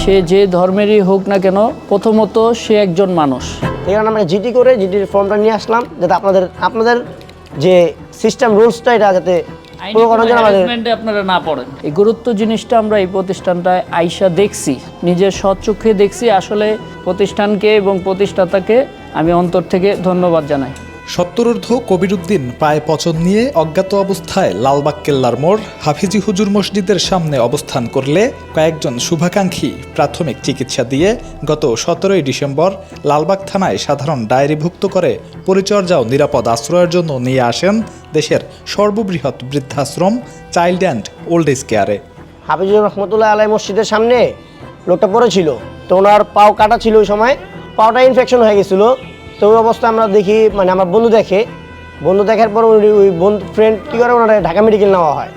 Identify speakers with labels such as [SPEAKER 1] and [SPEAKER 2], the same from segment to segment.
[SPEAKER 1] সে যে ধর্মেরই হোক না কেন প্রথমত সে একজন মানুষ।
[SPEAKER 2] এই কারণে আমরা জিটি করে জিটির ফর্মটা নিয়ে আসলাম যাতে আপনাদের আপনাদের যে সিস্টেম রুলসটা এটা যাতে
[SPEAKER 1] আপনারা না পড়েন। এই গুরুত্ব জিনিসটা আমরা এই প্রতিষ্ঠানটায় আইসা দেখছি নিজের সচক্ষে দেখছি। আসলে প্রতিষ্ঠানকে এবং প্রতিষ্ঠাতাকে আমি অন্তর থেকে ধন্যবাদ জানাই।
[SPEAKER 3] সত্তরূর্ধ্ব কবিরুদ্দিন পায়ে পচন নিয়ে অজ্ঞাত অবস্থায় লালবাগ কেল্লার মোড় হাফিজি হুজুর মসজিদের সামনে অবস্থান করলে কয়েকজন শুভাকাঙ্ক্ষী প্রাথমিক চিকিৎসা দিয়ে গত সতেরোই ডিসেম্বর লালবাগ থানায় সাধারণ ডায়েরিভুক্ত করে পরিচর্যা ও নিরাপদ আশ্রয়ের জন্য নিয়ে আসেন দেশের সর্ববৃহৎ বৃদ্ধাশ্রম চাইল্ড অ্যান্ড ওল্ড এজ কেয়ারে।
[SPEAKER 2] হাফিজুর রহমতুল্লাহ আলাই মসজিদের সামনে লোকটা পড়েছিল। তো ওনার পাও কাটা ছিল ওই সময়। পাওটা ইনফেকশন হয়ে গেছিল। তো ওই অবস্থা আমরা দেখি মানে আমার বন্ধু দেখে। বন্ধু দেখার পর ওই বন্ধু ফ্রেন্ড কী করে, ওনারা ঢাকা মেডিকেল নেওয়া হয়।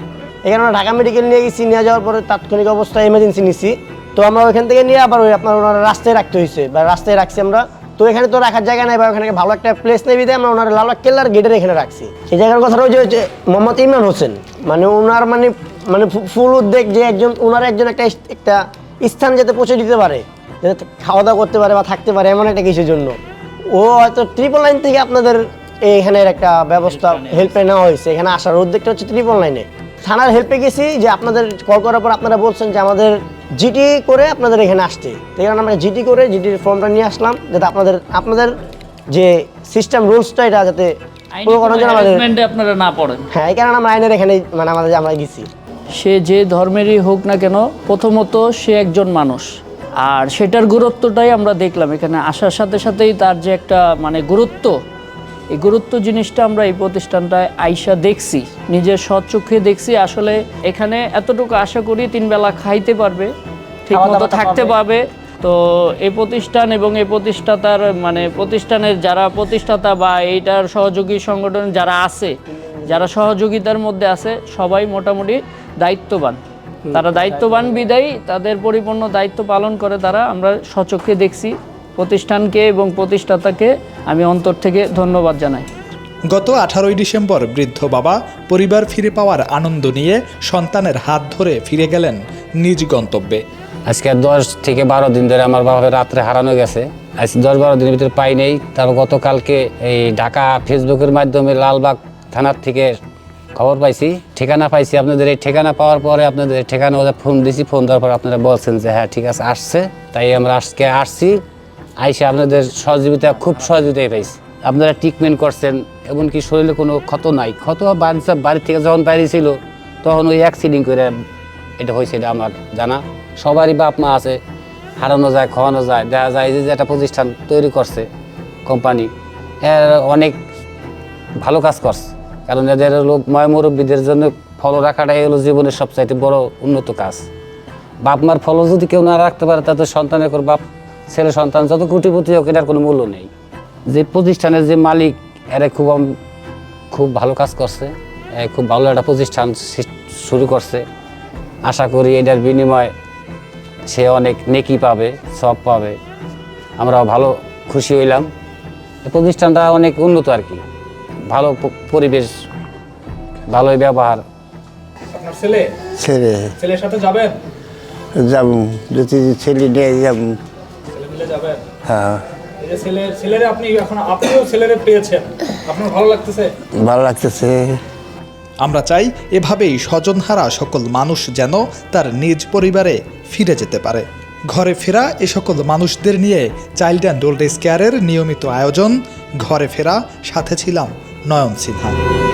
[SPEAKER 2] এখানে আমরা ঢাকা মেডিকেল নিয়ে গেছি, নিয়ে যাওয়ার পরে তাৎক্ষণিক অবস্থায় এমার্জেন্সি নিছি। তো আমরা ওইখান থেকে নিয়ে আবার ওই আপনার ওনারা রাস্তায় রাখতে হয়েছে, বা রাস্তায় রাখছি আমরা। তো এখানে তো রাখার জায়গা নাই, বা ওখানে ভালো একটা প্লেস নেই দিয়ে আমরা ওনার লালবাগ কেল্লার গেটের এখানে রাখছি। এই জায়গার কথা হচ্ছে মোহাম্মদ ইমরান হোসেন মানে ওনার মানে মানে ফুল উদ্যোগ যে একজন ওনার একজন একটা একটা স্থান যাতে পৌঁছে দিতে পারে, যাতে খাওয়া দাওয়া করতে পারে বা থাকতে পারে, এমন একটা কিছুর জন্য। ও হয়তো ট্রিপল লাইন থেকে আপনাদের এইখানের একটা ব্যবস্থা হেল্পলাইন নেওয়া হয়েছে। এখানে আসার উদ্যোগটা হচ্ছে ট্রিপল লাইনে থানার হেল্পে গেছি যে আপনাদের কল করার পর আপনারা বলছেন যে আমাদের জিটি করে আপনাদের এখানে আসতে। এই কারণে আমরা জিটি করে জিটির ফর্মটা নিয়ে আসলাম যাতে আপনাদের আপনাদের যে সিস্টেম রুলসটা এটা যাতে পুরো করার জন্য আমাদের
[SPEAKER 1] আপনারা না পড়েন।
[SPEAKER 2] হ্যাঁ এই কারণে আমরা আইনের এখানে মানে আমাদের আমরা গেছি।
[SPEAKER 1] সে যে ধর্মেরই হোক না কেন প্রথমত সে একজন মানুষ। আর সেটার গুরুত্বটাই আমরা দেখলাম। এখানে আসার সাথে সাথেই তার যে একটা মানে গুরুত্ব এই গুরুত্ব জিনিসটা আমরা এই প্রতিষ্ঠানটায় আইসা দেখছি নিজের সৎ সচক্ষে দেখছি। আসলে এখানে এতটুকু আশা করি তিন বেলা খাইতে পারবে ঠিক
[SPEAKER 2] খাওয়া
[SPEAKER 1] মতো থাকতে।
[SPEAKER 2] পাবে
[SPEAKER 1] তো এই প্রতিষ্ঠান এবং এই প্রতিষ্ঠাতার মানে প্রতিষ্ঠানের যারা প্রতিষ্ঠাতা বা এইটার সহযোগী সংগঠন যারা আছে যারা সহযোগিতার মধ্যে আছে সবাই মোটামুটি দায়িত্ববান। তারা দায়িত্ববান বিদায়ী তাদের পরিপূর্ণ দায়িত্ব পালন করে তারা। আমরা সচক্ষে দেখছি প্রতিষ্ঠানকে এবং প্রতিষ্ঠাতাকে। আমি অন্তর থেকে ধন্যবাদ জানাই।
[SPEAKER 3] গত আঠারোই ডিসেম্বর বৃদ্ধ বাবা পরিবার ফিরে পাওয়ার আনন্দ নিয়ে সন্তানের হাত ধরে ফিরে গেলেন নিজ গন্তব্যে।
[SPEAKER 4] আজকে দশ থেকে বারো দিন ধরে আমার বাবা রাত্রে হারানো গেছে। আজ দশ বারো দিনের ভিতরে পাই নেই। তারপর গতকালকে এই ঢাকা ফেসবুকের মাধ্যমে লালবাগ থানার থেকে খবর পাইছি, ঠিকানা পাইছি আপনাদের। এই ঠিকানা পাওয়ার পরে আপনাদের ঠিকানা ওদের ফোন দিছি, ফোন দেওয়ার পর আপনারা বলছেন যে হ্যাঁ ঠিক আছে, আসছে। তাই আমরা আজকে আসছি। আইসে আপনাদের সহযোগিতা, খুব সহযোগিতাই পাইছি। আপনারা ট্রিটমেন্ট করছেন, এমনকি শরীরে কোনো ক্ষত নাই। ক্ষত বাড়ি বাড়ি থেকে যখন বাইরে ছিল, তখন ওই অ্যাক্সিডেন্ট করে এটা হয়েছে এটা আমার জানা। সবারই বাপ মা আছে, হারানো যায়, খাওয়ানো যায়, দেখা যায় যে একটা প্রতিষ্ঠান তৈরি করছে কোম্পানি। অনেক ভালো কাজ করছে। কারণ এদের হলো ময় মুরব্বীদের জন্য ফলো রাখাটাই হলো জীবনের সবচাইতে বড় উন্নত কাজ। বাপ, মার ফলো যদি কেউ না রাখতে পারে, তাতে সন্তানের বাপ, ছেলে, সন্তান যত কোটিপতি হোক, এটার কোনো মূল্য নেই। যে প্রতিষ্ঠানের যে মালিক, এরা খুব খুব ভালো কাজ করছে খুব ভালো একটা প্রতিষ্ঠান শুরু করছে। আশা করি এটার বিনিময়ে সে অনেক নেকি পাবে সব পাবে। আমরাও ভালো খুশি হইলাম। প্রতিষ্ঠানটা অনেক উন্নত আর কি। ভালো পরিবেশ ভালোই ব্যবহার।
[SPEAKER 3] আপনার ছেলে?
[SPEAKER 5] ছেড়ে
[SPEAKER 3] ছেলের সাথে যাবেন?
[SPEAKER 5] যাব যদি ছেলে নিয়ে যাব।
[SPEAKER 3] ছেলে মিলে যাবেন?
[SPEAKER 5] হ্যাঁ।
[SPEAKER 3] এই ছেলে ছেলেরে আপনি এখন আপনিও ছেলেরে পেয়েছেন। আপনার ভালো লাগতেছে?
[SPEAKER 5] ভালো লাগতেছে।
[SPEAKER 3] আমরা চাই এভাবেই স্বজনহারা সকল মানুষ যেন তার নিজ পরিবারে ফিরে যেতে পারে। ঘরে ফেরা এ সকল মানুষদের নিয়ে চাইল্ড অ্যান্ড ওল্ড এজ কেয়ারের নিয়মিত আয়োজন। ঘরে ফেরা সাথে ছিলাম। নয়ন সিনহা